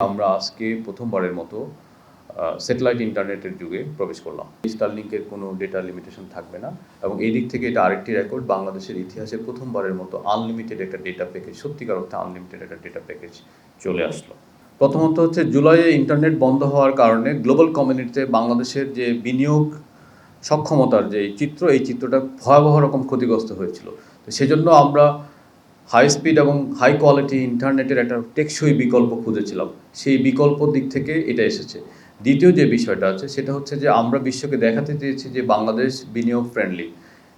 আমরা আজকে প্রথমবারের মতো স্যাটেলাইট ইন্টারনেটের যুগে প্রবেশ করলাম। স্টারলিংকের কোনো ডেটা লিমিটেশন থাকবে না এবং এই দিক থেকে এটা আরেকটি রেকর্ড বাংলাদেশের ইতিহাসে প্রথমবারের মতো আনলিমিটেড একটা ডেটা প্যাকেজ সত্যিকার অর্থে আনলিমিটেড একটা ডেটা প্যাকেজ চলে আসলো। প্রথমত হচ্ছে, জুলাইয়ে ইন্টারনেট বন্ধ হওয়ার কারণে গ্লোবাল কমিউনিটিতে বাংলাদেশের যে বিনিয়োগ সক্ষমতার যে চিত্র, এই চিত্রটা ভয়াবহ রকম ক্ষতিগ্রস্ত হয়েছিল। তো সেজন্য আমরা হাই স্পিড এবং হাই কোয়ালিটি ইন্টারনেটের একটা টেকসই বিকল্প খুঁজেছিলাম। সেই বিকল্প দিক থেকে এটা এসেছে। দ্বিতীয় যে বিষয়টা আছে, সেটা হচ্ছে যে আমরা বিশ্বকে দেখাতে চেয়েছি যে বাংলাদেশ বিনিয়োগ ফ্রেন্ডলি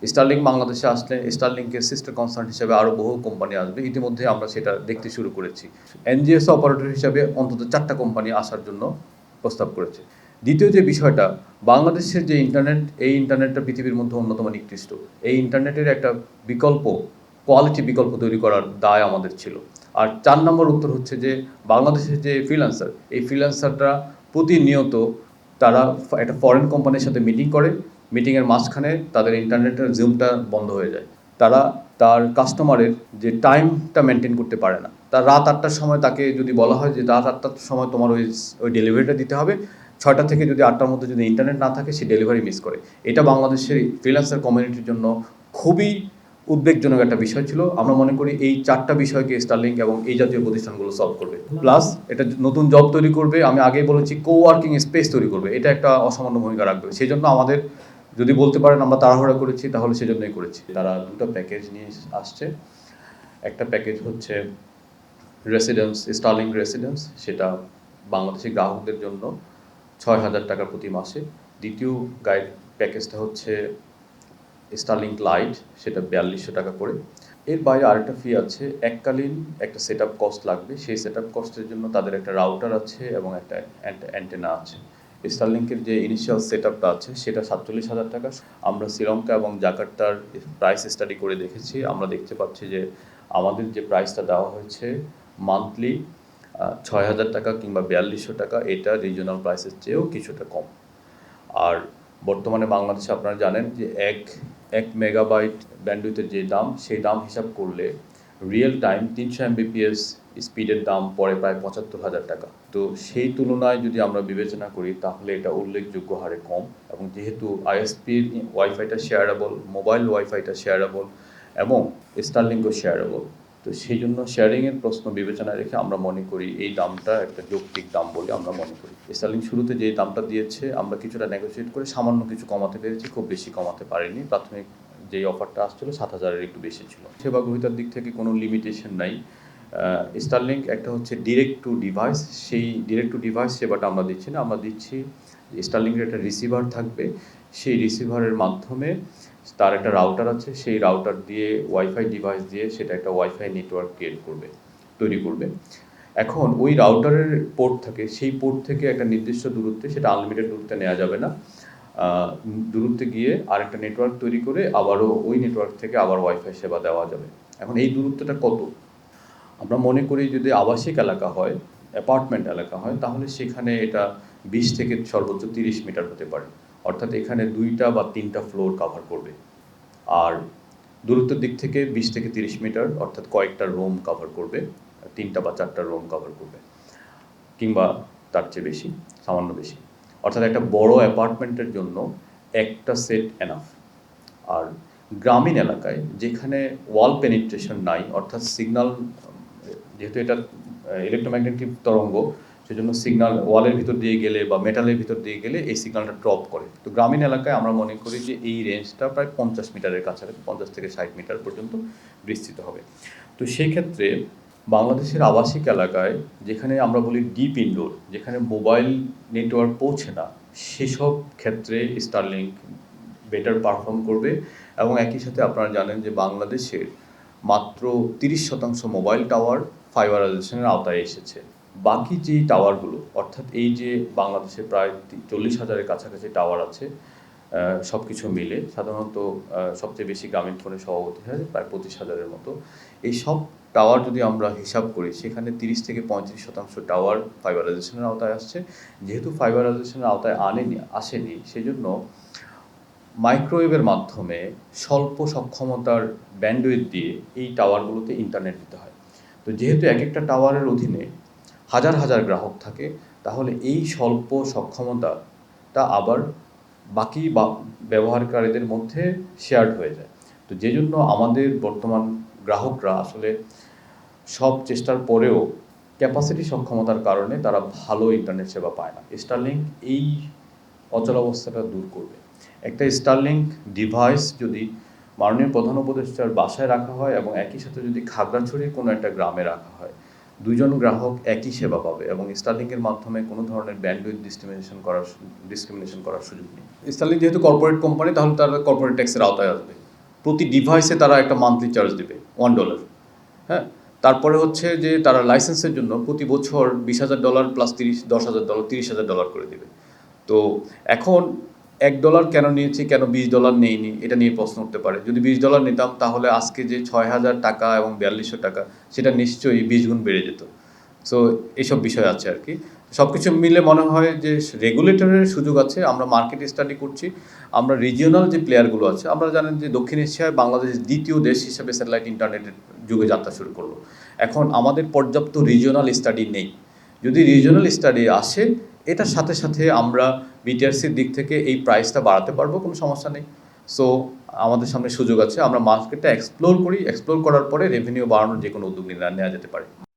স্টারলিং বাংলাদেশে আসলে স্টারলিংকের সিস্টার কনসার্ন হিসাবে আরও বহু কোম্পানি আসবে। ইতিমধ্যে আমরা সেটা দেখতে শুরু করেছি। এনজিএস অপারেটর হিসাবে অন্তত চারটা কোম্পানি আসার জন্য প্রস্তাব করেছে। দ্বিতীয় যে বিষয়টা, বাংলাদেশের যে ইন্টারনেট এই ইন্টারনেটটা পৃথিবীর মধ্যে অন্যতম নিকৃষ্ট। এই ইন্টারনেটের একটা বিকল্প কোয়ালিটি বিকল্প তৈরি করার দায় আমাদের ছিল। আর চার নম্বর উত্তর হচ্ছে যে, বাংলাদেশের যে ফ্রিল্যান্সার এই ফ্রিল্যান্সাররা প্রতিনিয়ত তারা একটা ফরেন কোম্পানির সাথে মিটিং করে। মিটিংয়ের মাঝখানে তাদের ইন্টারনেটের জুমটা বন্ধ হয়ে যায়। তারা তার কাস্টমারের যে টাইমটা মেনটেন করতে পারে না। তার রাত আটটার সময় তাকে যদি বলা হয় যে, রাত আটটার সময় তোমার ওই ওই ডেলিভারিটা দিতে হবে। ছয়টা থেকে যদি আটটার মধ্যে যদি ইন্টারনেট না থাকে, সে ডেলিভারি মিস করে। এটা বাংলাদেশের ফ্রিল্যান্সার কমিউনিটির জন্য খুবই উদ্বেগজনক একটা বিষয় ছিল। আমরা মনে করি এই চারটা বিষয়কে স্টারলিংক এবং এই জাতীয় প্রতিষ্ঠানগুলো সলভ করবে। প্লাস এটা নতুন জব তৈরি করবে। আমি আগেই বলেছি কো ওয়ার্কিং স্পেস তৈরি করবে। এটা একটা অসামান্য ভূমিকা রাখবে। সেই জন্য আমাদের, যদি বলতে পারেন আমরা তাড়াহুড়া করেছি, তাহলে সেজন্যই করেছি। তারা দুটো প্যাকেজ নিয়ে আসছে। একটা প্যাকেজ হচ্ছে রেসিডেন্স স্টার্লিং রেসিডেন্স সেটা বাংলাদেশের গ্রাহকদের জন্য ছয় হাজার টাকা প্রতি মাসে। দ্বিতীয় গাইড প্যাকেজটা হচ্ছে স্টারলিংক লাইট সেটা বিয়াল্লিশশো টাকা করে। এর বাইরে আরেকটা ফি আছে, এককালীন একটা সেট আপ কস্ট লাগবে। সেই সেট আপ কস্টের জন্য তাদের একটা রাউটার আছে এবং একটা অ্যান্টেনা আছে। স্টারলিংকের যে ইনিশিয়াল সেট আপটা আছে, সেটা সাতচল্লিশ হাজার টাকা। আমরা শ্রীলঙ্কা এবং জাকার্তার প্রাইস স্টাডি করে দেখেছি। আমরা দেখতে পাচ্ছি যে আমাদের যে প্রাইসটা দেওয়া হয়েছে মান্থলি ছয় হাজার টাকা কিংবা বিয়াল্লিশশো টাকা, এটা রিজনাল প্রাইসের চেয়েও কিছুটা কম। আর বর্তমানে বাংলাদেশে আপনারা জানেন যে এক এক মেগাবাইট ব্যান্ডউইথের যে দাম, সেই দাম হিসাব করলে রিয়েল টাইম তিনশো এমবিপিএস স্পিডের দাম পড়ে প্রায় পঁচাত্তর হাজার টাকা। তো সেই তুলনায় যদি আমরা বিবেচনা করি, তাহলে এটা উল্লেখযোগ্য হারে কম। এবং যেহেতু আইএসপির ওয়াইফাইটা শেয়ারেবল মোবাইল ওয়াইফাইটা শেয়ারেবল এবং স্টারলিংকও শেয়ারেবল তো সেই জন্য শেয়ারিংয়ের প্রশ্ন বিবেচনায় রেখে আমরা মনে করি এই দামটা একটা যৌক্তিক দাম বলে আমরা মনে করি। স্টার্লিং শুরুতে যে দামটা দিয়েছে, আমরা কিছুটা নেগোসিয়েট করে সামান্য কিছু কমাতে পেরেছি, খুব বেশি কমাতে পারিনি। প্রাথমিক যেই অফারটা আসছিল সাত হাজারের একটু বেশি ছিল। সেবা গ্রহীতার দিক থেকে কোনো লিমিটেশন নাই। স্টারলিংক একটা হচ্ছে ডিরেক্ট টু ডিভাইস সেই ডিরেক্ট টু ডিভাইস সেবাটা আমরা দিচ্ছি না। আমরা দিচ্ছি স্টারলিংকের একটা রিসিভার থাকবে। সেই রিসিভারের মাধ্যমে তার একটা রাউটার আছে সেই রাউটার দিয়ে ওয়াইফাই ডিভাইস দিয়ে সেটা একটা ওয়াইফাই নেটওয়ার্ক ক্রিয়েট করবে তৈরি করবে। এখন ওই রাউটারের পোর্ট থাকে সেই পোর্ট থেকে একটা নির্দিষ্ট দূরত্বে সেটা আনলিমিটেড দূরত্বে নেওয়া যাবে না। দূরত্বে গিয়ে আরেকটা নেটওয়ার্ক তৈরি করে আবারও ওই নেটওয়ার্ক থেকে আবার ওয়াইফাই সেবা দেওয়া যাবে। এখন এই দূরত্বটা কত? আমরা মনে করি যদি আবাসিক এলাকা হয় অ্যাপার্টমেন্ট এলাকা হয় তাহলে সেখানে এটা বিশ থেকে সর্বোচ্চ তিরিশ মিটার হতে পারে। অর্থাৎ এখানে দুইটা বা তিনটা ফ্লোর কাভার করবে। আর দূরত্বের দিক থেকে বিশ থেকে তিরিশ মিটার, অর্থাৎ কয়েকটা রোম কভার করবে, তিনটা বা চারটা রোম কভার করবে, কিংবা তার চেয়ে বেশি, সামান্য বেশি। অর্থাৎ একটা বড় অ্যাপার্টমেন্টের জন্য একটা সেট এনাফ আর গ্রামীণ এলাকায় যেখানে ওয়াল পেনিট্রেশন নাই, অর্থাৎ সিগন্যাল যেহেতু এটা ইলেকট্রোম্যাগনেটিক তরঙ্গ সেজন্য সিগনাল ওয়ালের ভিতর দিয়ে গেলে বা মেটালের ভিতর দিয়ে গেলে এই সিগনালটা ড্রপ করে। তো গ্রামীণ এলাকায় আমরা মনে করি যে এই রেঞ্জটা প্রায় পঞ্চাশ মিটারের কাছাকাছি, পঞ্চাশ থেকে ষাট মিটার পর্যন্ত বিস্তৃত হবে। তো সেই ক্ষেত্রে বাংলাদেশের আবাসিক এলাকায় যেখানে আমরা বলি ডিপ ইনডোর যেখানে মোবাইল নেটওয়ার্ক পৌঁছে না, সেসব ক্ষেত্রে স্টারলিংক বেটার পারফর্ম করবে এবং একই সাথে আপনারা জানেন যে বাংলাদেশের মাত্র তিরিশ শতাংশ মোবাইল টাওয়ার ফাইবারাইজেশনের আওতায় এসেছে। বাকি যে টাওয়ারগুলো, অর্থাৎ এই যে বাংলাদেশে প্রায় চল্লিশ হাজারের কাছাকাছি টাওয়ার আছে সব কিছু মিলে সাধারণত সবচেয়ে বেশি গ্রামীণ ফোনে সভাপতি হয় প্রায় পঁচিশ হাজারের মতো। এই সব টাওয়ার যদি আমরা হিসাব করি, সেখানে তিরিশ থেকে পঁয়ত্রিশ শতাংশ টাওয়ার ফাইবারাইজেশনের আওতায় আসছে। যেহেতু ফাইবারাইজেশনের আওতায় আনেনি, আসেনি, সেজন্য মাইক্রোওয়েভের মাধ্যমে স্বল্প সক্ষমতার ব্যান্ডউইথ দিয়ে এই টাওয়ারগুলোতে ইন্টারনেট দিতে হয়। তো যেহেতু এক একটা টাওয়ারের অধীনে হাজার হাজার গ্রাহক থাকে, তাহলে এই স্বল্প সক্ষমতাটা আবার বাকি ব্যবহারকারীদের মধ্যে শেয়ার্ড হয়ে যায়। তো যে জন্য আমাদের বর্তমান গ্রাহকরা আসলে সব চেষ্টার পরেও ক্যাপাসিটি সক্ষমতার কারণে তারা ভালো ইন্টারনেট সেবা পায় না। স্টারলিংক এই অচলাবস্থাটা দূর করবে। একটা স্টারলিংক ডিভাইস যদি মাননীয় প্রধান উপদেষ্টার বাসায় রাখা হয় এবং একই সাথে যদি খাগড়াছড়ির কোনো একটা গ্রামে রাখা হয় দুজন গ্রাহক একই সেবা পাবে এবং স্টারলিংকের মাধ্যমে কোনো ধরনের ব্যান্ডউইথ ডিসক্রিমিনেশন করার ডিসক্রিমিনেশন করার সুযোগ নেই। স্টারলিংক যেহেতু কর্পোরেট কোম্পানি তাহলে তারা কর্পোরেট ট্যাক্সের আওতায় আসবে। প্রতি ডিভাইসে তারা একটা মান্থলি চার্জ দেবে ওয়ান ডলার হ্যাঁ? তারপরে হচ্ছে যে তারা লাইসেন্সের জন্য প্রতি বছর বিশ হাজার ডলার প্লাস তিরিশ, দশ হাজার ডলার তিরিশ হাজার ডলার করে দেবে। তো এখন এক ডলার কেন নিয়েছি, কেন বিশ ডলার নেইনি, এটা নিয়ে প্রশ্ন উঠতে পারে। যদি বিশ ডলার নিতাম, তাহলে আজকে যে ছয় হাজার টাকা এবং বিয়াল্লিশশো টাকা, সেটা নিশ্চয়ই বিশ গুণ বেড়ে যেত। সো এইসব বিষয় আছে আর কি। সব কিছু মিলে মনে হয় যে রেগুলেটরের সুযোগ আছে, আমরা মার্কেট স্টাডি করছি, আমরা রিজিওনাল যে প্লেয়ারগুলো আছে, আমরা জানেন যে দক্ষিণ এশিয়ায় বাংলাদেশ দ্বিতীয় দেশ হিসেবে স্যাটেলাইট ইন্টারনেটের যুগে যাত্রা শুরু করল। এখন আমাদের পর্যাপ্ত রিজিওনাল স্টাডি নেই। যদি রিজিওনাল স্টাডি আসে এটার সাথে সাথে আমরা বিটিআরসির দিক থেকে এই প্রাইসটা বাড়াতে পারব, কোনো সমস্যা নেই। সো আমাদের সামনে সুযোগ আছে, আমরা মার্কেটটা এক্সপ্লোর করি। এক্সপ্লোর করার পরে রেভিনিউ বাড়ানোর যে কোনো উদ্যোগ নেওয়া যেতে পারে।